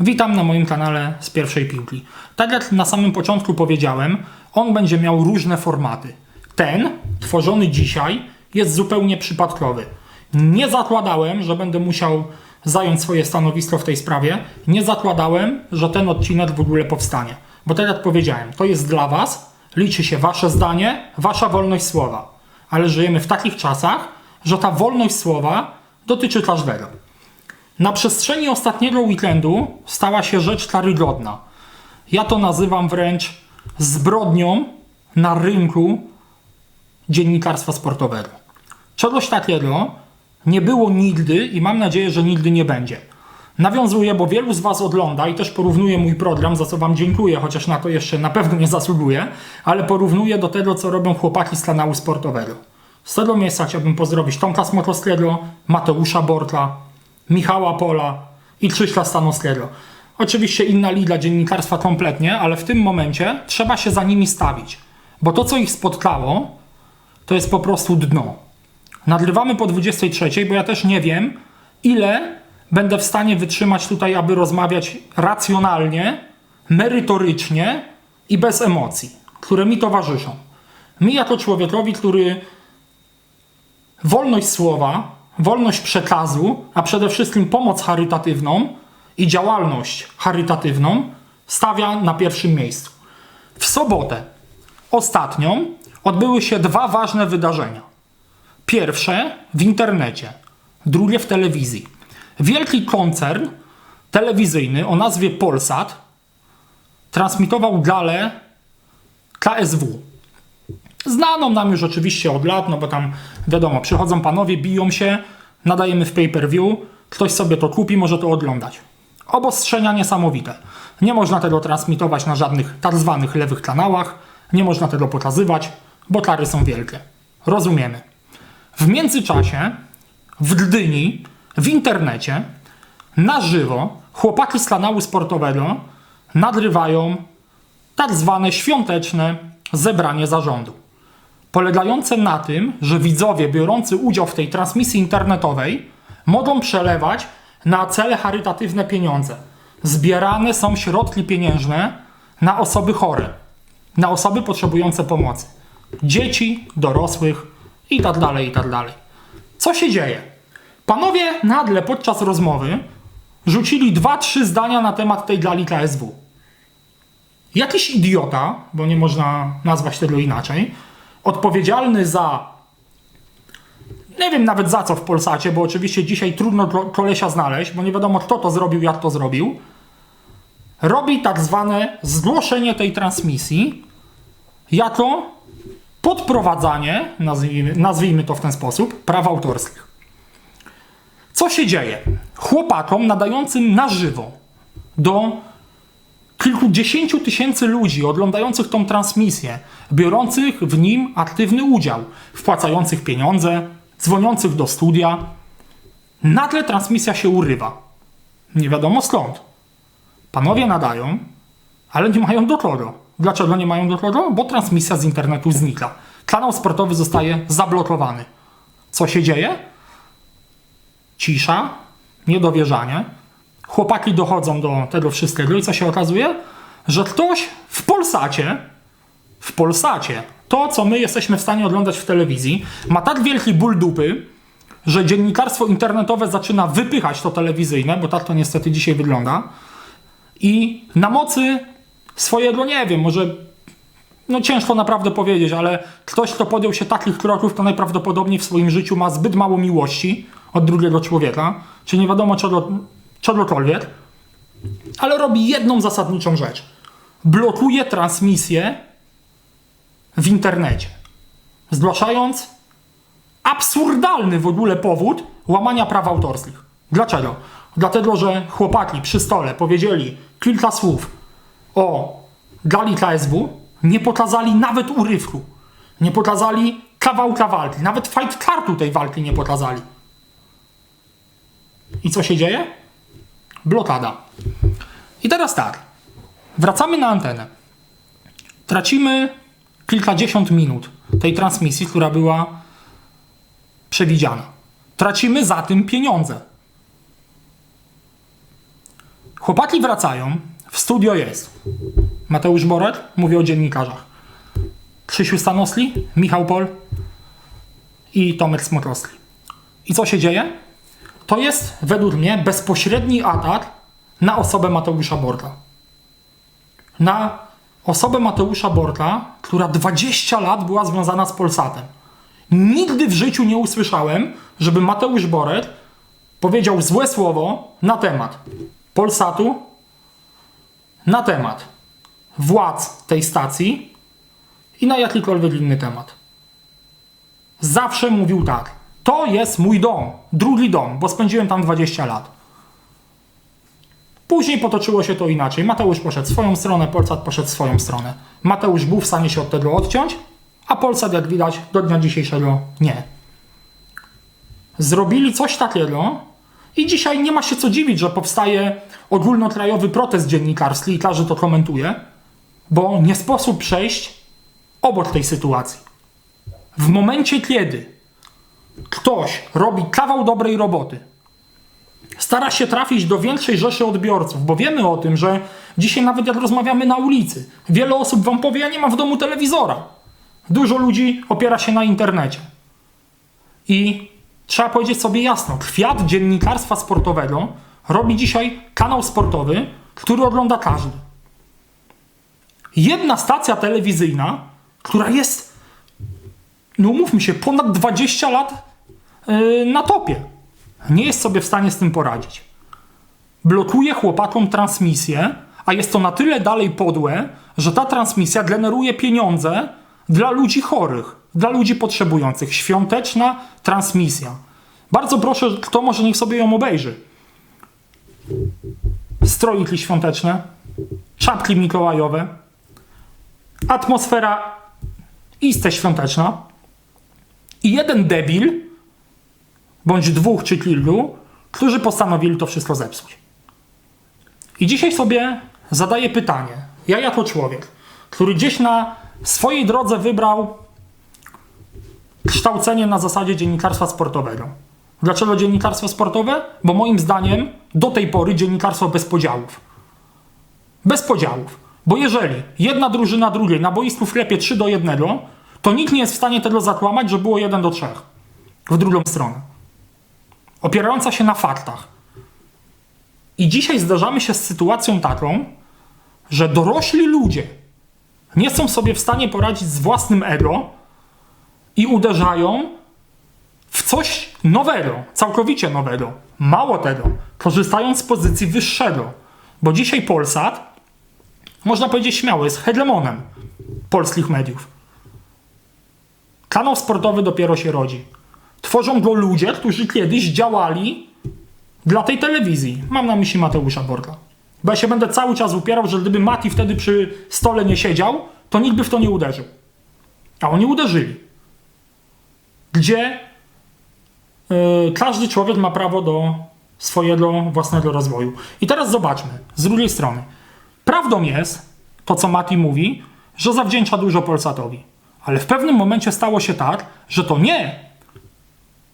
Witam na moim kanale z pierwszej piłki. Tak jak na samym początku powiedziałem, on będzie miał różne formaty. Ten, tworzony dzisiaj, jest zupełnie przypadkowy. Nie zakładałem, że będę musiał zająć swoje stanowisko w tej sprawie. Nie zakładałem, że ten odcinek w ogóle powstanie. Bo tak jak powiedziałem, to jest dla Was, liczy się Wasze zdanie, Wasza wolność słowa. Ale żyjemy w takich czasach, że ta wolność słowa dotyczy każdego. Na przestrzeni ostatniego weekendu stała się rzecz karygodna. Ja to nazywam wręcz zbrodnią na rynku dziennikarstwa sportowego. Czegoś takiego nie było nigdy i mam nadzieję, że nigdy nie będzie. Nawiązuję, bo wielu z Was ogląda i też porównuje mój program, za co Wam dziękuję, chociaż na to jeszcze na pewno nie zasługuję, ale porównuję do tego, co robią chłopaki z kanału sportowego. Z tego miejsca chciałbym pozdrowić Tomka Smokowskiego, Mateusza Bortla, Michała Pola i Krzyśka Stanowskiego. Oczywiście inna liga dziennikarstwa kompletnie, ale w tym momencie trzeba się za nimi stawić, bo to, co ich spotkało, to jest po prostu dno. Nagrywamy po 23, bo ja też nie wiem, ile będę w stanie wytrzymać tutaj, aby rozmawiać racjonalnie, merytorycznie i bez emocji, które mi towarzyszą. Mi jako człowiekowi, który wolność słowa, wolność przekazu, a przede wszystkim pomoc charytatywną i działalność charytatywną stawia na pierwszym miejscu. W sobotę, ostatnią, odbyły się dwa ważne wydarzenia. Pierwsze w internecie, drugie w telewizji. Wielki koncern telewizyjny o nazwie Polsat transmitował galę KSW. Znaną nam już oczywiście od lat, no bo tam wiadomo, przychodzą panowie, biją się, nadajemy w pay-per-view, ktoś sobie to kupi, może to oglądać. Obostrzenia niesamowite. Nie można tego transmitować na żadnych tak zwanych lewych kanałach, nie można tego pokazywać, bo kary są wielkie. Rozumiemy. W międzyczasie w Gdyni, w internecie, na żywo, chłopaki z kanału sportowego nagrywają tak zwane świąteczne zebranie zarządu. Polegające na tym, że widzowie biorący udział w tej transmisji internetowej mogą przelewać na cele charytatywne pieniądze. Zbierane są środki pieniężne na osoby chore, na osoby potrzebujące pomocy. Dzieci, dorosłych i tak dalej, i tak dalej. Co się dzieje? Panowie nagle podczas rozmowy rzucili dwa, trzy zdania na temat tej gali KSW. Jakiś idiota, bo nie można nazwać tego inaczej, odpowiedzialny za nie wiem nawet za co w Polsacie, bo oczywiście dzisiaj trudno ko- kolesia znaleźć, bo nie wiadomo kto to zrobił, jak to zrobił, robi tak zwane zgłoszenie tej transmisji jako podprowadzanie, nazwijmy, nazwijmy to w ten sposób, praw autorskich. Co się dzieje? Chłopakom nadającym na żywo do kilkudziesięciu tysięcy ludzi oglądających tą transmisję, biorących w nim aktywny udział, wpłacających pieniądze, dzwoniących do studia, nagle transmisja się urywa. Nie wiadomo skąd. Panowie nadają, ale nie mają do kogo. Dlaczego nie mają do kogo? Bo transmisja z internetu znika. Kanał sportowy zostaje zablokowany. Co się dzieje? Cisza, niedowierzanie. Chłopaki dochodzą do tego wszystkiego i co się okazuje? Że ktoś w Polsacie, w Polsacie, to co my jesteśmy w stanie oglądać w telewizji, ma tak wielki ból dupy, że dziennikarstwo internetowe zaczyna wypychać to telewizyjne, bo tak to niestety dzisiaj wygląda. I na mocy swojego, nie wiem, może no ciężko naprawdę powiedzieć, ale ktoś, kto podjął się takich kroków, to najprawdopodobniej w swoim życiu ma zbyt mało miłości od drugiego człowieka, czy nie wiadomo czego, czegokolwiek, ale robi jedną zasadniczą rzecz. Blokuje transmisję w internecie, zgłaszając absurdalny w ogóle powód łamania praw autorskich. Dlaczego? Dlatego, że chłopaki przy stole powiedzieli kilka słów o gali KSW, nie pokazali nawet urywku, nie pokazali kawałka walki, nawet fight kartu tej walki nie pokazali. I co się dzieje? Blokada. I teraz tak, wracamy na antenę. Tracimy kilkadziesiąt minut tej transmisji, która była przewidziana. Tracimy za tym pieniądze. Chłopaki wracają, w studio jest Mateusz Boret, mówię o dziennikarzach. Krzysiu Stanosli, Michał Pol i Tomek Smokowski. I co się dzieje? To jest według mnie bezpośredni atak na osobę Mateusza Borka. Na osobę Mateusza Borka, która 20 lat była związana z Polsatem. Nigdy w życiu nie usłyszałem, żeby Mateusz Boret powiedział złe słowo na temat Polsatu, na temat władz tej stacji i na jakikolwiek inny temat. Zawsze mówił tak. To jest mój dom, drugi dom, bo spędziłem tam 20 lat. Później potoczyło się to inaczej. Mateusz poszedł swoją stronę, Polsat poszedł swoją stronę. Mateusz był w stanie się od tego odciąć, a Polsat, jak widać, do dnia dzisiejszego nie. Zrobili coś takiego i dzisiaj nie ma się co dziwić, że powstaje ogólnokrajowy protest dziennikarski i każdy to komentuje, bo nie sposób przejść obok tej sytuacji. W momencie, kiedy ktoś robi kawał dobrej roboty, stara się trafić do większej rzeszy odbiorców, bo wiemy o tym, że dzisiaj nawet jak rozmawiamy na ulicy, wiele osób wam powie, ja nie mam w domu telewizora. Dużo ludzi opiera się na internecie. I trzeba powiedzieć sobie jasno, kwiat dziennikarstwa sportowego robi dzisiaj kanał sportowy, który ogląda każdy. Jedna stacja telewizyjna, która jest, no umówmy się, ponad 20 lat yy, na topie, nie jest sobie w stanie z tym poradzić. Blokuje chłopakom transmisję, a jest to na tyle dalej podłe, że ta transmisja generuje pieniądze dla ludzi chorych, dla ludzi potrzebujących. Świąteczna transmisja. Bardzo proszę, kto może niech sobie ją obejrzy. Strojki świąteczne, czapki mikołajowe, atmosfera iste świąteczna i jeden debil, bądź dwóch czy kilku, którzy postanowili to wszystko zepsuć. I dzisiaj sobie zadaję pytanie, ja jako człowiek, który gdzieś na swojej drodze wybrał kształcenie na zasadzie dziennikarstwa sportowego. Dlaczego dziennikarstwo sportowe? Bo moim zdaniem do tej pory dziennikarstwo bez podziałów. Bez podziałów. Bo jeżeli jedna drużyna drugiej na boisku wklepie 3 do 1, to nikt nie jest w stanie tego zakłamać, że było 1 do 3 w drugą stronę. Opierająca się na faktach. I dzisiaj zdarzamy się z sytuacją taką, że dorośli ludzie nie są sobie w stanie poradzić z własnym ego i uderzają w coś nowego, całkowicie nowego. Mało tego, korzystając z pozycji wyższego, bo dzisiaj Polsat, można powiedzieć śmiało, jest hegemonem polskich mediów. Kanał sportowy dopiero się rodzi. Tworzą go ludzie, którzy kiedyś działali dla tej telewizji. Mam na myśli Mateusza Borka. Bo ja się będę cały czas upierał, że gdyby Mati wtedy przy stole nie siedział, to nikt by w to nie uderzył. A oni uderzyli. Gdzie yy, każdy człowiek ma prawo do swojego własnego rozwoju. I teraz zobaczmy, z drugiej strony. Prawdą jest to, co Mati mówi, że zawdzięcza dużo Polsatowi. Ale w pewnym momencie stało się tak, że to nie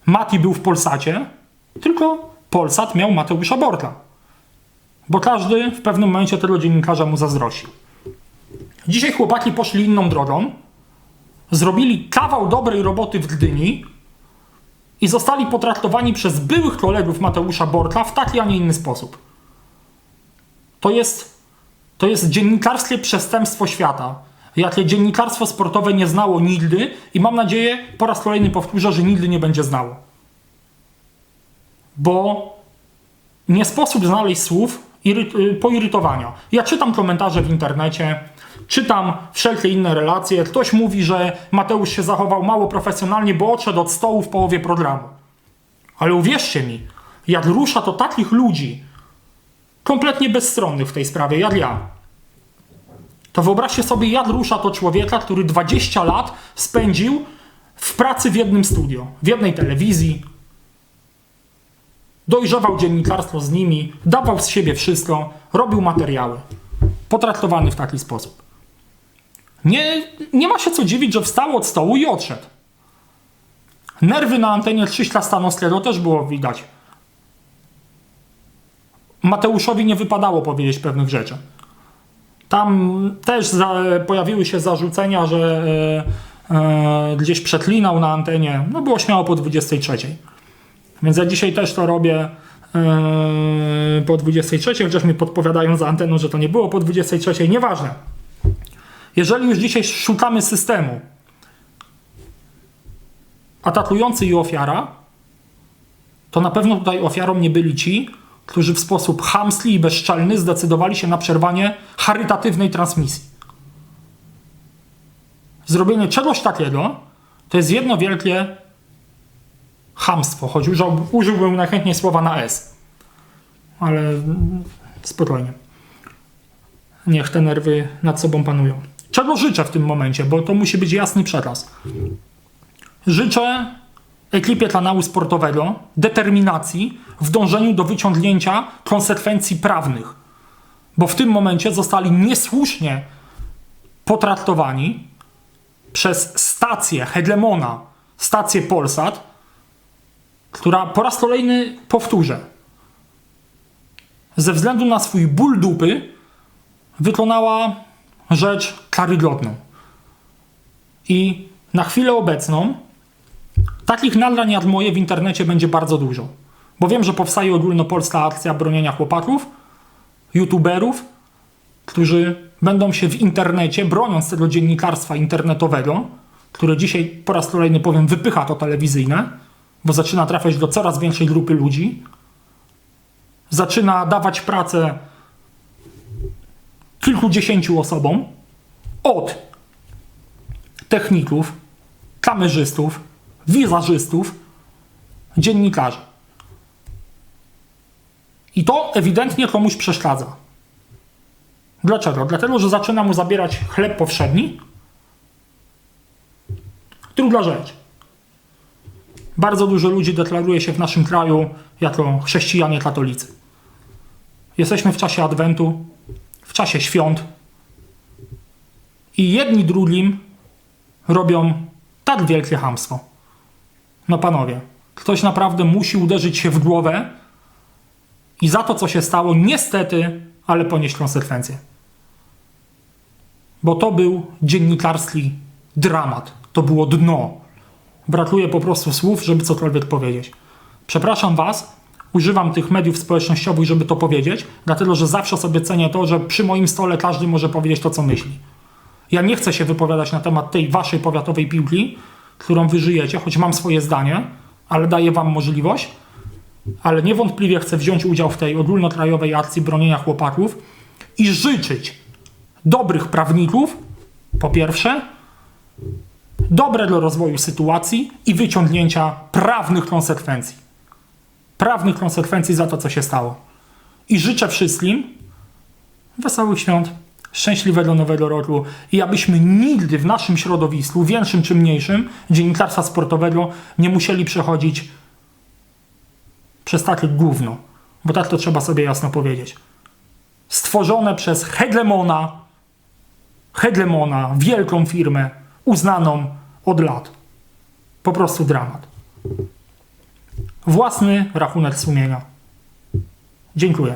Mati był w Polsacie, tylko Polsat miał Mateusza Borka. Bo każdy w pewnym momencie tego dziennikarza mu zazdrościł. Dzisiaj chłopaki poszli inną drogą, zrobili kawał dobrej roboty w Gdyni i zostali potraktowani przez byłych kolegów Mateusza Borka w taki, a nie inny sposób. To jest, to jest dziennikarskie przestępstwo świata, jakie dziennikarstwo sportowe nie znało nigdy i mam nadzieję, po raz kolejny powtórzę, że nigdy nie będzie znało. Bo nie sposób znaleźć słów iry- poirytowania. Ja czytam komentarze w internecie, czytam wszelkie inne relacje. Ktoś mówi, że Mateusz się zachował mało profesjonalnie, bo odszedł od stołu w połowie programu. Ale uwierzcie mi, jak rusza to takich ludzi, kompletnie bezstronnych w tej sprawie, jak ja, to wyobraźcie sobie, jak rusza to człowieka, który 20 lat spędził w pracy w jednym studio, w jednej telewizji, dojrzewał dziennikarstwo z nimi, dawał z siebie wszystko, robił materiały. Potraktowany w taki sposób. Nie, nie ma się co dziwić, że wstał od stołu i odszedł. Nerwy na antenie Krzyśka Stanowskiego też było widać. Mateuszowi nie wypadało powiedzieć pewnych rzeczy. Tam też za, pojawiły się zarzucenia, że e, e, gdzieś przeklinał na antenie. No było śmiało po 23. Więc ja dzisiaj też to robię e, po 23, chociaż mi podpowiadają za anteną, że to nie było po 23. Nieważne. Jeżeli już dzisiaj szukamy systemu atakujący i ofiara, to na pewno tutaj ofiarą nie byli ci, którzy w sposób chamski i bezczelny zdecydowali się na przerwanie charytatywnej transmisji. Zrobienie czegoś takiego to jest jedno wielkie chamstwo, choć użył, użyłbym najchętniej słowa na S. Ale spokojnie. Niech te nerwy nad sobą panują. Czego życzę w tym momencie, bo to musi być jasny przekaz. Życzę ekipie kanału sportowego determinacji w dążeniu do wyciągnięcia konsekwencji prawnych, bo w tym momencie zostali niesłusznie potraktowani przez stację hegemona, stację Polsat, która po raz kolejny powtórzę, ze względu na swój ból dupy wykonała rzecz karygodną. I na chwilę obecną takich nagrań jak moje w internecie będzie bardzo dużo. Bo wiem, że powstaje ogólnopolska akcja bronienia chłopaków, youtuberów, którzy będą się w internecie, broniąc tego dziennikarstwa internetowego, które dzisiaj po raz kolejny powiem, wypycha to telewizyjne, bo zaczyna trafiać do coraz większej grupy ludzi, zaczyna dawać pracę kilkudziesięciu osobom, od techników, kamerzystów, wizażystów, dziennikarzy. I to ewidentnie komuś przeszkadza. Dlaczego? Dlatego, że zaczyna mu zabierać chleb powszedni. Druga rzecz. Bardzo dużo ludzi deklaruje się w naszym kraju jako chrześcijanie katolicy. Jesteśmy w czasie Adwentu, w czasie świąt. I jedni drugim robią tak wielkie hamstwo. No panowie, ktoś naprawdę musi uderzyć się w głowę i za to, co się stało, niestety, ale ponieść konsekwencje. Bo to był dziennikarski dramat. To było dno. Brakuje po prostu słów, żeby cokolwiek powiedzieć. Przepraszam Was, używam tych mediów społecznościowych, żeby to powiedzieć, dlatego że zawsze sobie cenię to, że przy moim stole każdy może powiedzieć to, co myśli. Ja nie chcę się wypowiadać na temat tej waszej powiatowej piłki, którą wy żyjecie, choć mam swoje zdanie, ale daję wam możliwość. Ale niewątpliwie chcę wziąć udział w tej ogólnokrajowej akcji bronienia chłopaków i życzyć dobrych prawników, po pierwsze, dobrego rozwoju sytuacji i wyciągnięcia prawnych konsekwencji. Prawnych konsekwencji za to, co się stało. I życzę wszystkim wesołych świąt, szczęśliwego nowego roku i abyśmy nigdy w naszym środowisku, większym czy mniejszym, dziennikarstwa sportowego, nie musieli przechodzić przez takie gówno. Bo tak to trzeba sobie jasno powiedzieć. Stworzone przez hegemona, hegemona, wielką firmę, uznaną od lat. Po prostu dramat. Własny rachunek sumienia. Dziękuję.